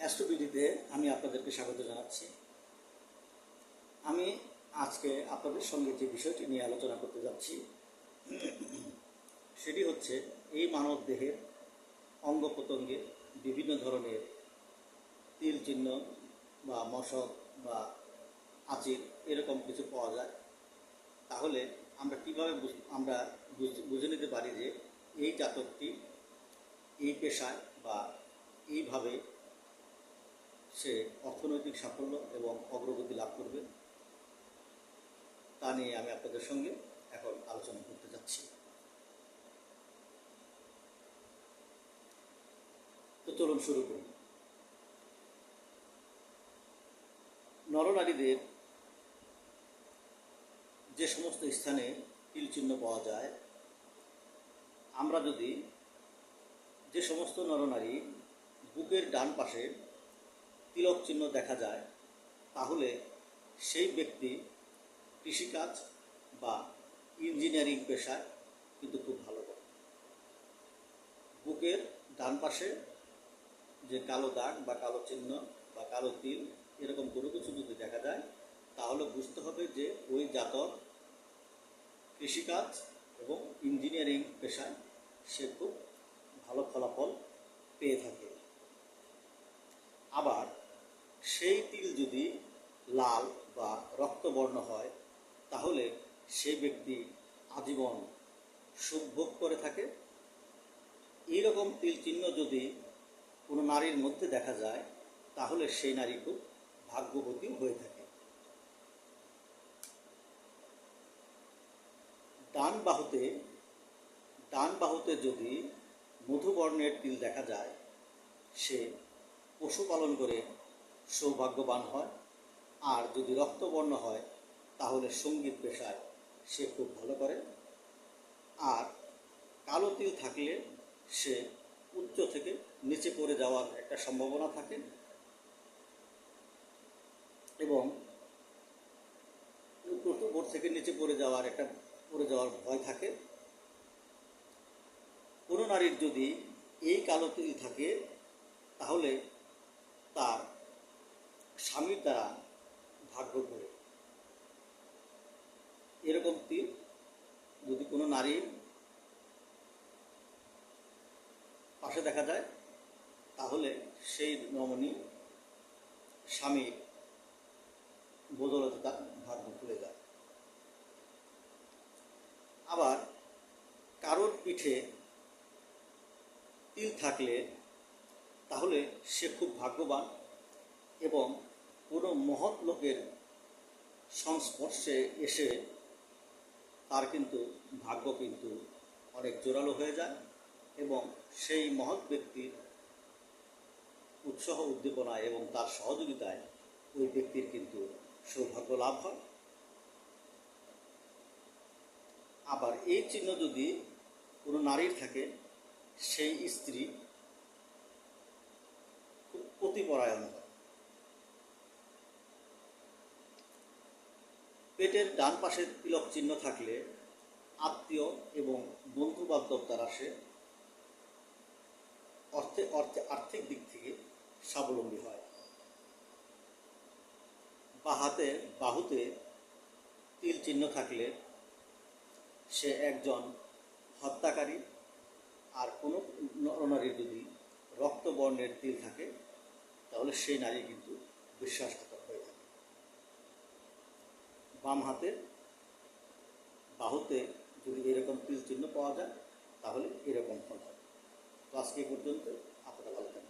অ্যাস্ট্রোবিডিতে আমি আপনাদেরকে স্বাগত জানাচ্ছি। আমি আজকে আপনাদের সঙ্গে যে বিষয়টি নিয়ে আলোচনা করতে যাচ্ছি, সেটি হচ্ছে এই মানব দেহের অঙ্গ প্রত্যঙ্গের বিভিন্ন ধরনের তিল চিহ্ন বা মশক বা আচির এরকম কিছু পাওয়া যায়। তাহলে আমরা কীভাবে আমরা বুঝে নিতে পারি যে এই জাতকটি এই পেশায় বা এইভাবে সে অর্থনৈতিক সাফল্য এবং অগ্রগতি লাভ করবে। তা নিয়ে আমি আপনাদের সঙ্গে এখন আলোচনা করতে যাচ্ছি। তো চলুন শুরু করি। নরনারীদের যে সমস্ত স্থানে তিল চিহ্ন পাওয়া যায়, আমরা যদি যে সমস্ত নরনারী বুকের ডান পাশে তিলক চিহ্ন দেখা যায়, তাহলে সেই ব্যক্তি কৃষিকাজ বা ইঞ্জিনিয়ারিং পেশায় কিন্তু খুব ভালো করে বুকের ডান পাশে যে কালো দাগ বা কালো চিহ্ন বা কালো তিল, এরকম কোনো কিছু যদি দেখা যায়, তাহলে বুঝতে হবে যে ওই জাতক কৃষিকাজ এবং ইঞ্জিনিয়ারিং পেশায় সে খুব ভালো ফলাফল পেয়ে থাকে। আবার সেই তিল যদি লাল বা রক্তবর্ণ হয়, তাহলে সেই ব্যক্তি আজীবন সুখ ভোগ করে থাকে। এইরকম তিল চিহ্ন যদি কোনো নারীর মধ্যে দেখা যায়, তাহলে সেই নারী খুব ভাগ্যবতী হয়ে থাকে। ডান বাহুতে ডান বাহুতে যদি মধুবর্ণের তিল দেখা যায়, সে পশুপালন করে সৌভাগ্যবান হয়। আর যদি রক্তবর্ণ হয়, তাহলে সংগীত পেশায় সে খুব ভালো করে। আর কালো তিল থাকলে সে উচ্চ থেকে নিচে পড়ে যাওয়ার একটা সম্ভাবনা থাকে। এবং উপর থেকে নিচে পড়ে যাওয়ার একটা, পড়ে যাওয়ার ভয় থাকে। কোনো নারীর যদি এই কালো তিল থাকে, তাহলে তার স্বামীর দ্বারা ভাগ্য করে। এরকম তিল যদি কোনো নারীর পাশে দেখা যায়, তাহলে সেই নমনী স্বামীর বদলতে তার ভাগ্য খুলে যায়। আবার কারোর পিঠে তিল থাকলে তাহলে সে খুব ভাগ্যবান এবং কোনো মহৎ লোকের সংস্পর্শে এসে তার কিন্তু ভাগ্য কিন্তু অনেক জোরালো হয়ে যায় এবং সেই মহৎ ব্যক্তির উৎসাহ উদ্দীপনায় এবং তার সহযোগিতায় ওই ব্যক্তির কিন্তু সৌভাগ্য লাভ হয়। আবার এই চিহ্ন যদি কোনো নারীর থাকে, সেই স্ত্রী খুব হয়। পেটের ডান পাশে তিলক চিহ্ন থাকলে আত্মীয় এবং বন্ধু বান্ধব দ্বারা সে অর্থে অর্থে আর্থিক দিক থেকে স্বাবলম্বী হয়। বা হাতে, বাহুতে তিল চিহ্ন থাকলে সে একজন হত্যাকারী আর কোনো নরনারীর যদি রক্তবর্ণের তিল থাকে, তাহলে সেই নারী কিন্তু বিশ্বাস থাকে বাম হাতে বাহুতে যদি এরকম পিস চিহ্ন পাওয়া যায়, তাহলে এরকম ফল হবে। তো আজকে পর্যন্ত আপনারা ভালো থাকবেন।